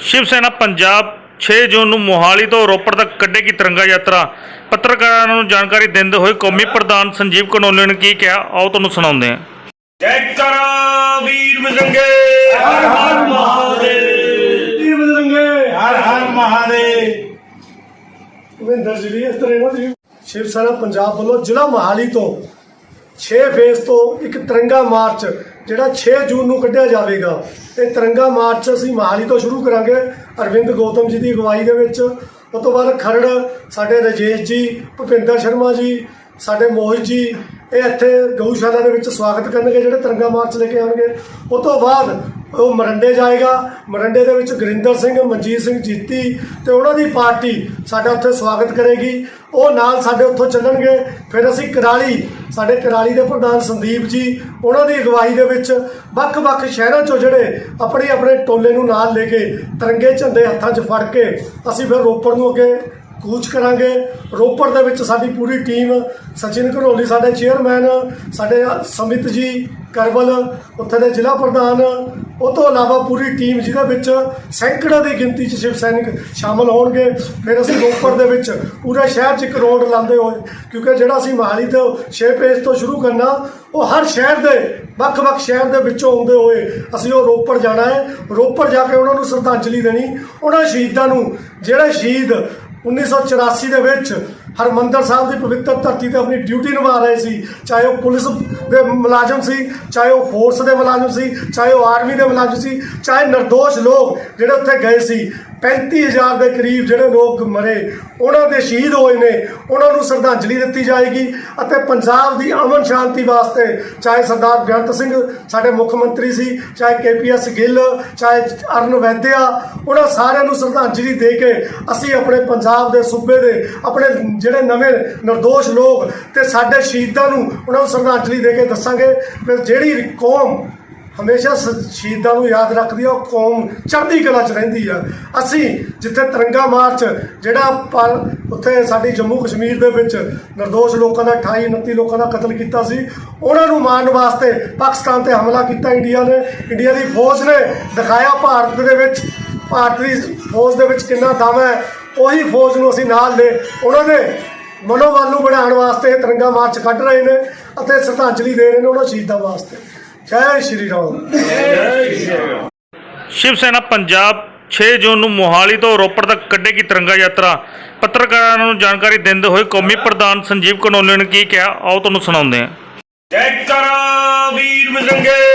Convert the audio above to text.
ਸ਼ਿਵ ਸੈਨਾ ਪੰਜਾਬ 6 ਜੂਨ ਨੂੰ ਮੋਹਾਲੀ ਤੋਂ ਰੋਪੜ ਤੱਕ ਕੱਢੇਗੀ ਤਿਰੰਗਾ ਯਾਤਰਾ। ਪੱਤਰਕਾਰਾਂ ਨੂੰ ਜਾਣਕਾਰੀ ਦਿੰਦੇ ਹੋਏ ਕੌਮੀ ਪ੍ਰਧਾਨ ਸੰਜੀਵ ਕਨੋਲੇ ਨੇ ਕੀ ਕਿਹਾ ਆਓ ਤੁਹਾਨੂੰ ਸੁਣਾਉਂਦੇ ਹਾਂ। ਜੈ ਕਰਾ ਵੀਰ ਬਜਰੰਗੇ ਹਰ ਹਰ ਮਹਾਦੇਵ। ਵੀਰ ਬਜਰੰਗੇ ਹਰ ਹਰ ਮਹਾਦੇਵ। ਮਹਿੰਦਰ ਜੀ ਦੀ ਇਸ ਤਰ੍ਹਾਂ ਦੀ ਸ਼ਿਵ ਸੈਨਾ ਪੰਜਾਬ ਵੱਲੋਂ ਜ਼ਿਲ੍ਹਾ ਮੋਹਾਲੀ ਤੋਂ 6 ਫੇਸ ਤੋਂ ਇੱਕ ਤਿਰੰਗਾ ਮਾਰਚ ਜਿਹੜਾ 6 ਜੂਨ ਨੂੰ ਕੱਢਿਆ ਜਾਵੇਗਾ ਇਹ ਤਿਰੰਗਾ ਮਾਰਚ ਅਸੀਂ ਮੋਹਾਲੀ ਤੋਂ ਸ਼ੁਰੂ ਕਰਾਂਗੇ, ਅਰਵਿੰਦ ਗੌਤਮ ਜੀ ਦੀ ਅਗਵਾਈ ਦੇ ਵਿੱਚ। ਉਸ ਤੋਂ ਬਾਅਦ ਖਰੜ, ਸਾਡੇ ਰਜੇਸ਼ ਜੀ, ਭੁਪਿੰਦਰ ਸ਼ਰਮਾ ਜੀ, ਸਾਡੇ ਮੋਹਿਤ ਜੀ, ਇਹ ਇੱਥੇ ਗਊਸ਼ਾਲਾ ਦੇ ਵਿੱਚ ਸਵਾਗਤ ਕਰਨਗੇ, ਜਿਹੜੇ ਤਿਰੰਗਾ ਮਾਰਚ ਲੈ ਕੇ ਆਉਣਗੇ। ਉਸ ਤੋਂ ਬਾਅਦ ਉਹ ਮਰੰਡੇ ਜਾਏਗਾ। ਮਰੰਡੇ ਦੇ ਵਿੱਚ ਗੁਰਿੰਦਰ ਸਿੰਘ, ਮਨਜੀਤ ਸਿੰਘ ਜੀਤੀ ਤੇ ਉਹਨਾਂ ਦੀ ਪਾਰਟੀ ਸਾਡਾ ਉੱਥੇ ਸਵਾਗਤ ਕਰੇਗੀ। ਉਹ ਨਾਲ ਸਾਡੇ ਉੱਥੋਂ ਚੱਲਣਗੇ। ਫਿਰ ਅਸੀਂ ਕਰਾਲੀ, ਸਾਡੇ ਕਰਾਲੀ ਦੇ ਪ੍ਰਧਾਨ ਸੰਦੀਪ ਜੀ, ਉਹਨਾਂ ਦੀ ਅਗਵਾਈ ਦੇ ਵਿੱਚ ਵੱਖ-ਵੱਖ ਸ਼ਹਿਰਾਂ ਚੋਂ ਜਿਹੜੇ ਆਪਣੇ ਆਪਣੇ ਟੋਲੇ ਨੂੰ ਨਾਲ ਲੈ ਕੇ ਤਿਰੰਗੇ ਝੰਡੇ ਹੱਥਾਂ 'ਚ ਫੜ ਕੇ ਅਸੀਂ ਫਿਰ ਰੋਪੜ ਨੂੰ ਅੱਗੇ ਕੂਚ ਕਰਾਂਗੇ। ਰੋਪੜ ਦੇ ਵਿੱਚ ਸਾਡੀ ਪੂਰੀ ਟੀਮ, ਸਚਿਨ ਘਰੋਲੀ ਸਾਡੇ ਚੇਅਰਮੈਨ, ਸਾਡੇ ਸਮਿਤ ਜੀ, ਕਰਵਲ, ਉੱਥੇ ਦੇ ਜ਼ਿਲ੍ਹਾ ਪ੍ਰਧਾਨ, ਉਹ ਤੋਂ ਇਲਾਵਾ ਪੂਰੀ ਟੀਮ ਜਿਹਦੇ ਵਿੱਚ ਸੈਂਕੜਾਂ ਦੀ ਗਿਣਤੀ 'ਚ ਸ਼ਿਵ ਸੈਨਿਕ ਸ਼ਾਮਲ ਹੋਣਗੇ। ਫਿਰ ਅਸੀਂ ਰੋਪੜ ਦੇ ਵਿੱਚ ਪੂਰੇ ਸ਼ਹਿਰ 'ਚ ਇੱਕ ਰੋਡ ਲਾਉਂਦੇ ਹੋਏ, ਕਿਉਂਕਿ ਜਿਹੜਾ ਅਸੀਂ ਮੋਹਾਲੀ ਤੋਂ 6 ਪੇਜ ਤੋਂ ਸ਼ੁਰੂ ਕਰਨਾ, ਉਹ ਹਰ ਸ਼ਹਿਰ ਦੇ, ਵੱਖ-ਵੱਖ ਸ਼ਹਿਰ ਦੇ ਵਿੱਚੋਂ ਆਉਂਦੇ ਹੋਏ ਅਸੀਂ ਉਹ ਰੋਪੜ ਜਾਣਾ ਹੈ। ਰੋਪੜ ਜਾ ਕੇ ਉਹਨਾਂ ਨੂੰ ਸ਼ਰਧਾਂਜਲੀ ਦੇਣੀ। ਉਹਨਾਂ ਸ਼ਹੀਦਾਂ ਨੂੰ, ਜਿਹੜੇ ਸ਼ਹੀਦ 1984 ਦੇ ਵਿੱਚ ਹਰਮੰਦਰ ਸਾਹਿਬ ਦੀ ਪਵਿੱਤਰ ਧਰਤੀ ਤੇ ਆਪਣੀ ਡਿਊਟੀ ਨਿਭਾ ਰਹੇ ਸੀ, ਚਾਹੇ ਉਹ ਪੁਲਿਸ ਦੇ ਮੁਲਾਜ਼ਮ ਸੀ, ਚਾਹੇ ਉਹ ਫੋਰਸ ਦੇ ਮੁਲਾਜ਼ਮ ਸੀ, ਚਾਹੇ ਉਹ ਆਰਮੀ ਦੇ ਮੁਲਾਜ਼ਮ ਸੀ, ਚਾਹੇ નિર્ਦੋਸ਼ ਲੋਕ ਜਿਹੜੇ ਉੱਥੇ ਗਏ ਸੀ 35000 ਦੇ ਕਰੀਬ ਜਿਹੜੇ ਲੋਕ ਮਰੇ, ਉਹਨਾਂ ਦੇ ਸ਼ਹੀਦ ਹੋਏ ਨੇ, ਉਹਨਾਂ ਨੂੰ ਸ਼ਰਧਾਂਜਲੀ ਦਿੱਤੀ ਜਾਏਗੀ ਅਤੇ ਪੰਜਾਬ ਦੀ ਅਮਨ ਸ਼ਾਂਤੀ ਵਾਸਤੇ ਚਾਹੇ ਸਰਦਾਰ ਬੇਅੰਤ ਸਿੰਘ ਸਾਡੇ ਮੁੱਖ ਮੰਤਰੀ ਸੀ, ਚਾਹੇ ਕੇਪੀਐਸ ਗਿੱਲ, ਚਾਹੇ ਅਰਨ ਵੈਦਿਆ, ਉਹਨਾਂ ਸਾਰਿਆਂ ਨੂੰ ਸ਼ਰਧਾਂਜਲੀ ਦੇ ਕੇ ਅਸੀਂ ਆਪਣੇ ਪੰਜਾਬ ਦੇ ਸੂਬੇ ਦੇ, ਆਪਣੇ ਜਿਹੜੇ ਨਵੇਂ ਨਿਰਦੋਸ਼ ਲੋਕ ਤੇ ਸਾਡੇ ਸ਼ਹੀਦਾਂ ਨੂੰ ਉਹਨਾਂ ਨੂੰ ਸ਼ਰਧਾਂਜਲੀ ਦੇ ਕੇ ਦੱਸਾਂਗੇ ਕਿ ਜਿਹੜੀ ਕੌਮ ਹਮੇਸ਼ਾ ਸ਼ਹੀਦਾਂ ਨੂੰ ਯਾਦ ਰੱਖਦੀ ਹੈ ਉਹ ਕੌਮ ਚੜ੍ਹਦੀ ਕਲਾ 'ਚ ਰਹਿੰਦੀ ਹੈ ਅਸੀਂ ਜਿੱਥੇ ਤਿਰੰਗਾ ਮਾਰਚ, ਜਿਹੜਾ ਉੱਥੇ ਸਾਡੀ ਜੰਮੂ ਕਸ਼ਮੀਰ ਦੇ ਵਿੱਚ ਨਿਰਦੋਸ਼ ਲੋਕਾਂ ਦਾ 28 29 ਲੋਕਾਂ ਦਾ ਕਤਲ ਕੀਤਾ ਸੀ, ਉਹਨਾਂ ਨੂੰ ਮਾਰਨ ਵਾਸਤੇ ਪਾਕਿਸਤਾਨ ਤੇ ਹਮਲਾ ਕੀਤਾ ਇੰਡੀਆ ਨੇ। ਇੰਡੀਆ ਦੀ ਫੌਜ ਨੇ ਦਿਖਾਇਆ ਭਾਰਤ ਦੇ ਵਿੱਚ, ਭਾਰਤ ਦੀ ਫੌਜ ਦੇ ਵਿੱਚ ਕਿੰਨਾ ਦਮ ਹੈ ਉਹੀ ਫੌਜ ਨੂੰ ਅਸੀਂ ਨਾਲ ਲੈ ਉਹਨਾਂ ਦੇ ਮਨੋਬਲ ਨੂੰ ਵਧਾਉਣ ਵਾਸਤੇ ਤਿਰੰਗਾ ਮਾਰਚ ਕੱਢ ਰਹੇ ਨੇ ਅਤੇ ਸ਼ਰਧਾਂਜਲੀ ਦੇ ਰਹੇ ਨੇ ਉਹਨਾਂ ਸ਼ਹੀਦਾਂ ਵਾਸਤੇ। ਜੈ ਸ਼੍ਰੀ ਰਾਮ। ਸ਼ਿਵ ਸੈਨਾ ਪੰਜਾਬ 6 ਜੂਨ ਨੂੰ ਮੋਹਾਲੀ ਤੋਂ ਰੋਪੜ ਤੱਕ ਕੱਢੇਗੀ ਤਿਰੰਗਾ ਯਾਤਰਾ। ਪੱਤਰਕਾਰਾਂ ਨੂੰ ਜਾਣਕਾਰੀ ਦਿੰਦੇ ਹੋਏ ਕੌਮੀ ਪ੍ਰਧਾਨ ਸੰਜੀਵ ਕਨੋਲੇ ਨੇ ਕੀ ਕਿਹਾ ਆਓ ਤੁਹਾਨੂੰ ਸੁਣਾਉਂਦੇ ਹਾਂ। ਜੈ ਕਰਾ ਵੀਰ ਬਜਰੰਗੇ।